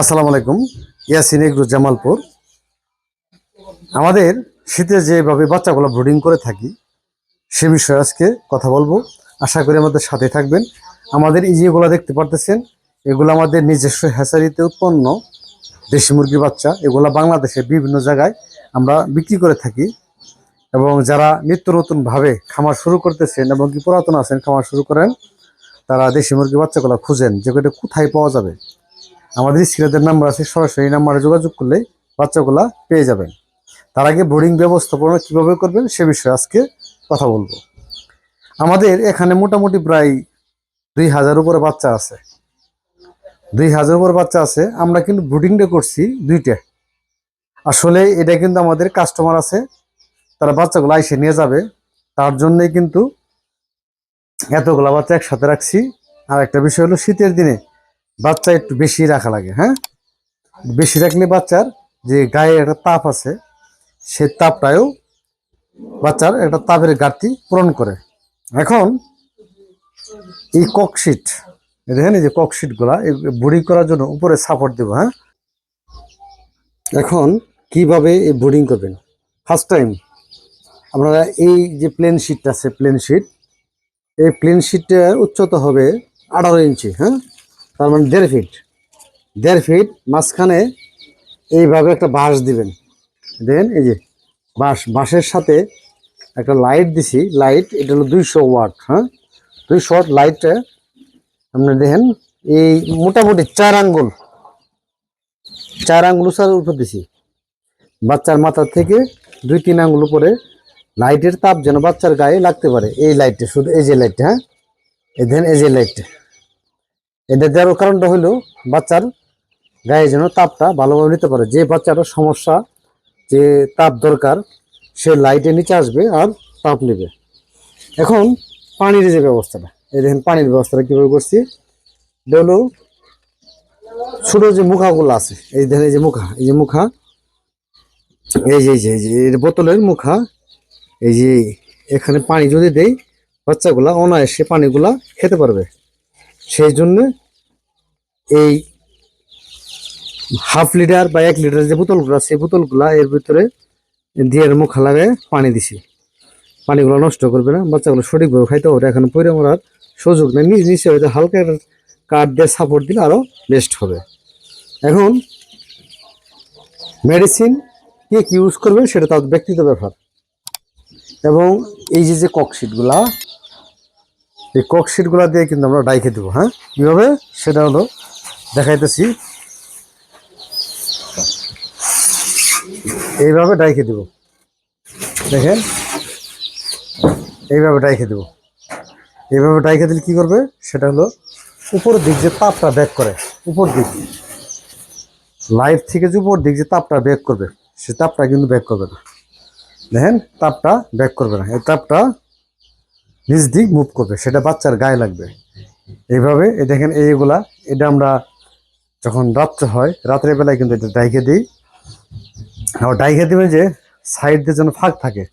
আসসালামু আলাইকুম। ইয়াসিন এগ্রু, জামালপুর। আমাদের শীতে যেভাবে বাচ্চাগুলো ব্রুডিং করে থাকি, সে বিষয়ে আজকে কথা বলব। আশা করি আমাদের সাথে থাকবেন। আমাদের এই যেগুলো দেখতে পারতেছেন, এগুলো আমাদের নিজস্ব হ্যাচারিতে উৎপন্ন দেশি মুরগির বাচ্চা। এগুলো বাংলাদেশের বিভিন্ন জায়গায় আমরা বিক্রি করে থাকি। এবং যারা নিত্য নতুনভাবে খামার শুরু করতেছেন এবং কি পুরাতন আছেন, খামার শুরু করেন, তারা দেশি মুরগির বাচ্চাগুলো খুঁজেন যে কোথায় পাওয়া যাবে। আমাদের স্ক্রিনের নাম্বার আছে, সরাসরি নাম্বারে যোগাযোগ করলে বাচ্চাগুলা পেয়ে যাবেন। তার আগে বোর্ডিং ব্যবস্থাপনা কীভাবে করবেন সে বিষয়ে আজকে কথা বলব। আমাদের এখানে মোটামুটি প্রায় দুই হাজার উপরে বাচ্চা আছে। দুই হাজার উপরে বাচ্চা আছে, আমরা কিন্তু ব্রুডিংটা করছি দুইটা। আসলে এটা কিন্তু আমাদের কাস্টমার আছে, তারা বাচ্চাগুলো এসে নিয়ে যাবে। তার জন্যই কিন্তু এতগুলা বাচ্চা একসাথে রাখছি। আর একটা বিষয় হলো শীতের দিনে বাচ্চা একটু বেশি রাখা লাগে হ্যাঁ? বেশি রাখলে বাচ্চার যে গায়ে একটা তাপ আছে সে তাপটাও বাচ্চার একটা তাপের ঘাটতি পূরণ করে। এখন এই ককশিট দেখেন এই যে ককশিটগুলা বুড়ি করার জন্য উপরে সাপোর্ট দেবো হ্যাঁ? এখন কীভাবে এই বোর্ডিং করবেন? ফার্স্ট টাইম আপনারা এই যে প্লেন শিটটা আছে প্লেন শিট এই প্লেন শিটটা উচ্চতা হবে আঠারো ইঞ্চি হ্যাঁ? তার মানে দেড় ফিট দেড় ফিট মাঝখানে এইভাবে একটা বাঁশ দিবেন। দেখেন এই যে বাঁশ, বাঁশের সাথে একটা লাইট দিছি। লাইট এটা হলো দুইশো ওয়াট হ্যাঁ? দুইশো ওয়াট লাইটটা আপনি দেখেন, এই মোটামুটি চার আঙ্গুল। চার আঙ্গুল উঁচার উপর দিছি। বাচ্চার মাথার থেকে দুই তিন আঙ্গুল উপরে লাইটের তাপ যেন বাচ্চার গায়ে লাগতে পারে। এই লাইটটা শুধু এই যে লাইটটা হ্যাঁ? এই দেখেন এই যে লাইটটা এটা দেওয়ার কারণটা হলো বাচ্চার গায়ে যেন তাপটা ভালোভাবে নিতে পারে। যে বাচ্চাটার সমস্যা, যে তাপ দরকার, সে লাইটের নিচে আসবে আর তাপ নেবে। এখন পানির যে ব্যবস্থাটা, এই দেখেন পানির ব্যবস্থাটা কীভাবে করছি? এটা ছোটো যে মুখাগুলো আছে, এই দেখেন এই যে মুখা, এই যে মুখা এই যে এই যে, এই বোতলের মুখা, এই যে, এখানে পানি যদি দেই, বাচ্চাগুলা অনায়াসে পানিগুলা খেতে পারবে। সেই জন্য এই হাফ লিটার বা এক লিটার যে বোতলগুলো সেই বোতলগুলা এর ভিতরে দিয়ে মুখ লাগায় পানি দিছি। পানিগুলো নষ্ট করবে না, বাচ্চাগুলো সঠিকভাবে খাইতে হবে এখন পরে মরার সুযোগ নেই। নিজ নিচে হয়তো হালকা কাঠ দিয়ে সাপোর্ট দিলে আরও বেস্ট হবে। এখন মেডিসিন কে কী ইউজ করবে সেটা তার ব্যক্তিগত ব্যাপার। এবং এই যে যে ককশিটগুলা এই ককশিটগুলা দিয়ে কিন্তু আমরা ডাইকে দেবো হ্যাঁ? কীভাবে? সেটা হলো, দেখাইতেছি। এইভাবে ডাইকে দেব। দেখেন? এইভাবে ডাইকে দেব। এইভাবে ডাইকে দিলে কী করবে? সেটা হলো, উপর দিক যে তাপটা ব্যাক করে, উপর দিক। লাইট থেকে যে উপর দিক যে তাপটা ব্যাক করবে, সে তাপটা কিন্তু ব্যাক করবে না। দেখেন? তাপটা ব্যাক করবে না। এই তাপটা নিজ দিক মুভ করবে, সেটা বাচ্চার গায়ে লাগবে। এইভাবে, এই দেখেন এইগুলা, এটা আমরা যখন রাত্রে হয়, রাত্রের বেলায় কিন্তু এটা ডাইকে দিই। আর ডাইকে দিবে যে সাইড দিয়ে যেন ফাঁক থাকে,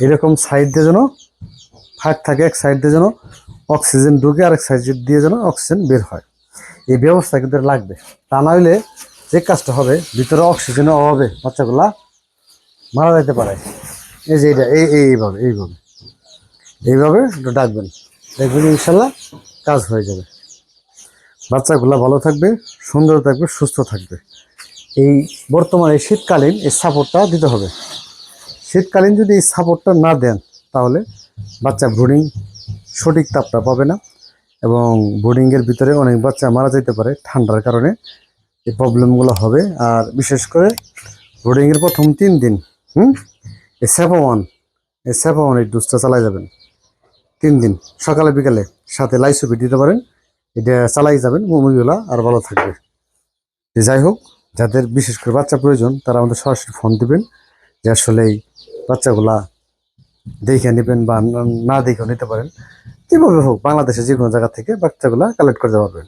এরকম সাইড দিয়ে যেন ফাঁক থাকে, এক সাইড দিয়ে যেন অক্সিজেন ঢুকে আরেক সাইড দিয়ে যেন অক্সিজেন বের হয়। এই ব্যবস্থা কিন্তু লাগবে। তা না হইলে যে কাজটা হবে, ভিতরে অক্সিজেনের অভাবে বাচ্চাগুলা মারা যেতে পারে। এই যে এই, এই- এইভাবে এইভাবে। এইভাবে ডাকবেন। দেখবেন ইনশাল্লাহ কাজ হয়ে যাবে। বাচ্চাগুলো ভালো থাকবে, সুন্দর থাকবে, সুস্থ থাকবে। এই বর্তমানে শীতকালীন এই সাপোর্টটা দিতে হবে। শীতকালীন যদি এই সাপোর্টটা না দেন, তাহলে বাচ্চা ব্রুডিং সঠিক তাপটা পাবে না এবং বোর্ডিংয়ের ভিতরে অনেক বাচ্চা মারা যেতে পারে ঠান্ডার কারণে। এই প্রবলেমগুলো হবে আর বিশেষ করে ব্রুডিংয়ের প্রথম তিন দিন, হুম? এই স্যাপোয়ান এই স্যাপোয়ান এই ডোজটা চালাই যাবেন। তিন দিন। সকালে, বিকালে সাথে লাইসুপি দিতে পারেন। এটা চালাই যাবেন। মুরগিগুলা আর ভালো থাকবে। যাই হোক, যাদের বিশেষ করে বাচ্চা প্রয়োজন, তারা আমাদের সরাসরি ফোন দিবেন। যে আসলে এই বাচ্চাগুলা দেখে নেবেন বা না- না দেখেও নিতে পারেন। কীভাবে হোক বাংলাদেশে যে কোনো জায়গা থেকে বাচ্চাগুলা কালেক্ট করতে পারবেন